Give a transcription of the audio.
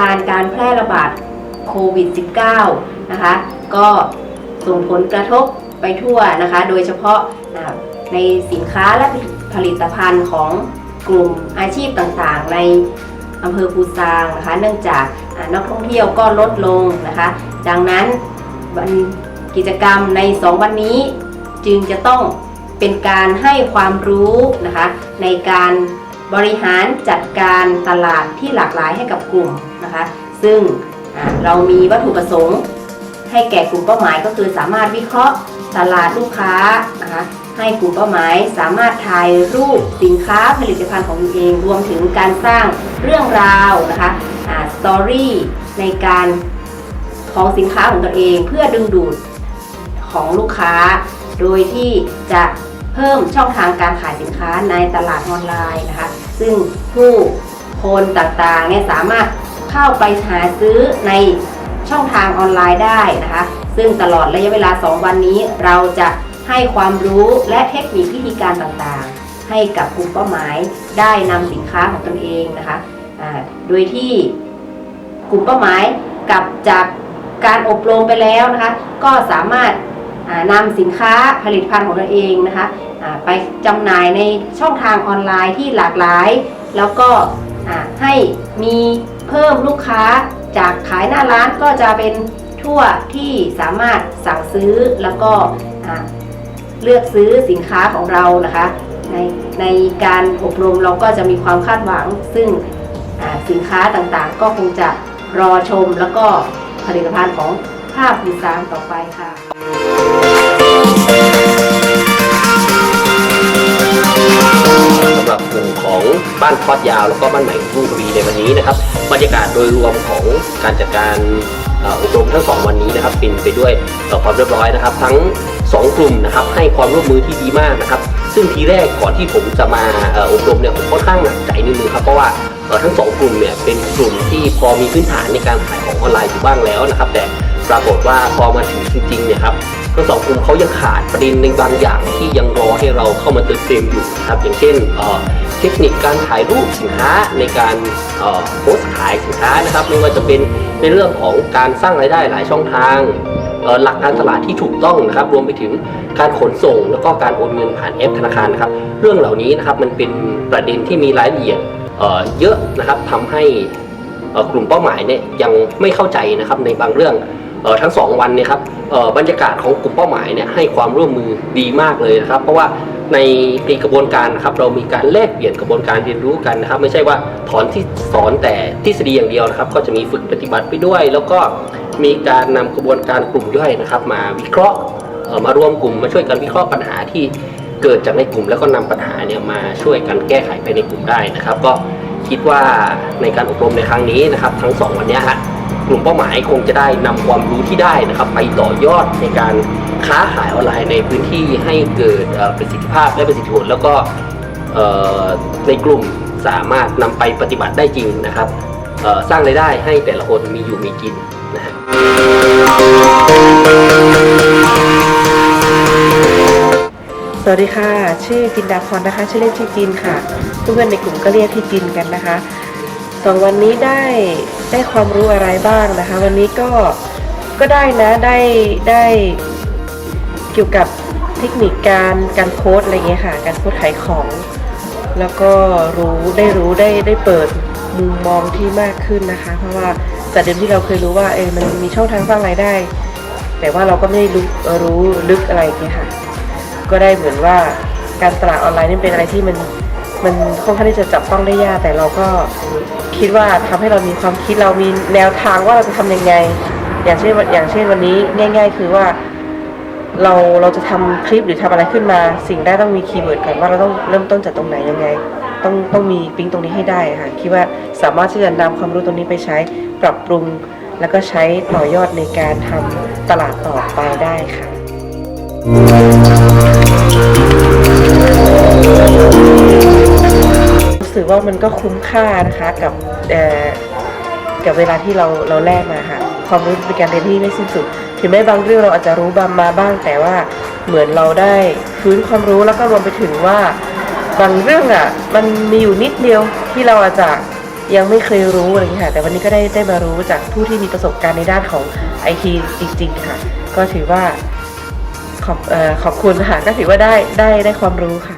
การณ์การแพร่ระบาดโควิด -19 นะคะ ก็ส่งผลกระทบไปทั่วนะคะ โดยเฉพาะในสินค้าและผลิตภัณฑ์ของกลุ่มอาชีพต่างๆ ในอำเภอปูซางนะคะ เนื่องจากนักท่องเที่ยวก็ลดลงนะคะ ดังนั้นวันกิจกรรมใน 2 วันนี้จึงจะต้องเป็นการให้ความรู้นะคะในการ บริหารจัดการตลาดที่หลากหลายให้กับกลุ่มนะคะ ซึ่งเรามีวัตถุประสงค์ ให้แก่กลุ่มเป้าหมายก็คือสามารถวิเคราะห์ตลาดลูกค้านะคะให้กลุ่มเป้าหมายสามารถถ่ายรูปสินค้าผลิตภัณฑ์ของตัวเอง รวมถึงการสร้างเรื่องราวนะคะสตอรี่ในการของสินค้าของตัวเองเพื่อดึงดูดของลูกค้า โดยที่จะเพิ่มช่องทางการขายสินค้าในตลาดออนไลน์นะคะ ซึ่งผู้คนต่างๆเนี่ยสามารถเข้าไปหาซื้อในช่องทางออนไลน์ได้นะคะ ซึ่งตลอดระยะเวลา 2 วันนี้เราจะให้ความรู้และเทคนิควิธีการต่างๆ ให้กับกลุ่มเป้าหมายได้นำสินค้าของตนเองนะคะโดยที่กลุ่มเป้าหมายกลับจากการอบรมไปแล้วนะคะ ก็สามารถนำสินค้าผลิตภัณฑ์ของตนเองนะคะ ไปจำหน่ายในช่องทางออนไลน์ที่หลากหลาย แล้วก็ให้มีเพิ่มลูกค้าจากขายหน้าร้านก็จะเป็นทั่วที่สามารถสั่งซื้อแล้วก็เลือกซื้อสินค้าของเรานะคะในในการอบรมเราก็จะมีความคาดหวัง ซึ่งสินค้าต่างๆ ก็คงจะรอชมแล้วก็ผลิตภัณฑ์ของภาพดีไซน์ต่อไปค่ะ บ้านพอดยาว แล้วก็บ้านใหม่รุ่งทวีในวันนี้นะครับบรรยากาศโดยรวมของการจัดการอบรมทั้งสองวันนี้นะครับเป็นไปด้วยความเรียบร้อยนะครับ ทั้งสองกลุ่มนะครับให้ความร่วมมือที่ดีมากนะครับ ซึ่งทีแรกก่อนที่ผมจะมาอบรมเนี่ยผมค่อนข้างหนักใจนิดนึงครับเพราะว่าทั้งสองกลุ่มเนี่ยเป็นกลุ่มที่พอมีพื้นฐานในการขายของออนไลน์อยู่บ้างแล้วนะครับ แต่ปรากฏว่าพอมาถึงจริงๆเนี่ยครับทั้งสองกลุ่มเขายังขาดประเด็นในบางอย่างที่ยังรอให้เราเข้ามาเติมเต็มอยู่นะครับอย่างเช่น เทคนิคการถ่ายรูปสินค้าในการโพสต์ขายสินค้านะครับไม่ว่าจะเป็นในเรื่องของการสร้างรายได้หลายช่องทางเอ่อหลักการตลาดที่ถูกต้องนะครับ รวมไปถึงการขนส่ง แล้วก็การโอนเงินผ่านแอปธนาคารนะครับ เรื่องเหล่านี้นะครับมันเป็นประเด็นที่มีรายละเอียดเเยอะนะครับทำให้กลุ่มเป้าหมายเนี่ยยังไม่เข้าใจนะครับในบางเรื่องออทั้งสองวันเนี่ยครับบรรยากาศของกลุ่มเป้าหมายเนี่ยให้ความร่วมมือดีมากเลยนะครับ เพราะว่า ในในกระบวนการนะครับเรามีการแลกเปลี่ยนกระบวนการเรียนรู้กันนะครับ ไม่ใช่ว่าถอนที่สอนแต่ทฤษฎีอย่างเดียวนะครับ ก็จะมีฝึกปฏิบัติไปด้วย แล้วก็มีการนำกระบวนการกลุ่มย่อยนะครับ มาวิเคราะห์มารวมกลุ่มมาช่วยกันวิเคราะห์ปัญหาที่เกิดจากในกลุ่ม แล้วก็นำปัญหาเนี่ยมาช่วยกันแก้ไขภายในกลุ่มได้นะครับ ก็คิดว่าในการอบรมในครั้งนี้นะครับ ทั้งสองวันนี้ฮะกลุ่มเป้าหมายคงจะได้นำความรู้ที่ได้นะครับ ไปต่อยอดในการ ค้าขายออนไลน์ในพื้นที่ให้เกิดประสิทธิภาพและประสิทธิผลแล้วก็ในกลุ่มสามารถนำไปปฏิบัติได้จริงนะครับสร้างรายได้ให้แต่ละคนมีอยู่มีกินนะฮะสวัสดีค่ะ ชื่อจินดาพรนะคะ ชื่อเล่นชื่อจินค่ะ เพื่อนในกลุ่มก็เรียกพี่จินกันนะคะสองวันนี้ได้ได้ความรู้อะไรบ้างนะคะ วันนี้ก็ก็ได้นะได้ได้ เกี่ยวกับเทคนิคการการโค้ดอะไรเงี้ยค่ะ การโค้ดขายของ แล้วก็รู้ได้รู้ได้ได้เปิดมุมมองที่มากขึ้นนะคะ เพราะว่าจากเดิมที่เราเคยรู้ว่าเออมันมีช่องทางสร้างรายได้ แต่ว่าเราก็ไม่ได้รู้รู้ลึกอะไรเงี้ยค่ะ ก็ได้เหมือนว่าการตลาดออนไลน์นี่เป็นอะไรที่มันมันค่อนข้างที่จะจับต้องได้ยากแต่เราก็คิดว่าทำให้เรามีความคิดเรามีแนวทางว่าเราจะทำยังไง อย่างเช่นอย่างเช่นวันนี้ง่าย ๆ คือว่า เราเราจะทำคลิปหรือทำอะไรขึ้นมา สิ่งแรกต้องมีคีย์เวิร์ดก่อนว่าเราต้องเริ่มต้นจากตรงไหนยังไง ต้องต้องมีปิ๊งตรงนี้ให้ได้ค่ะคิดว่าสามารถที่จะนำความรู้ตรงนี้ไปใช้ปรับปรุง แล้วก็ใช้ต่อยอดในการทำตลาดต่อไปได้ค่ะ รู้สึกว่ามันก็คุ้มค่านะคะกับเอ่อกับเวลาที่เราเราแลกมาค่ะ ความรู้เป็นการเรียนที่ไม่สิ้นสุด ถึงแม้บางเรื่องเราอาจจะรู้บางมาบ้าง แต่ว่าเหมือนเราได้ฟื้นความรู้แล้วก็รวมไปถึงว่า บางเรื่องอะ มันมีอยู่นิดเดียวที่เราอาจจะยังไม่เคยรู้อะไรอย่างเงี้ยค่ะ แต่วันนี้ก็ได้ได้มารู้จากผู้ที่มีประสบการณ์ในด้านของไอทีจริง ๆ ค่ะ ก็ถือว่าขอบอขอบคุณค่ะก็ถือว่าได้ได้ได้ความรู้ค่ะ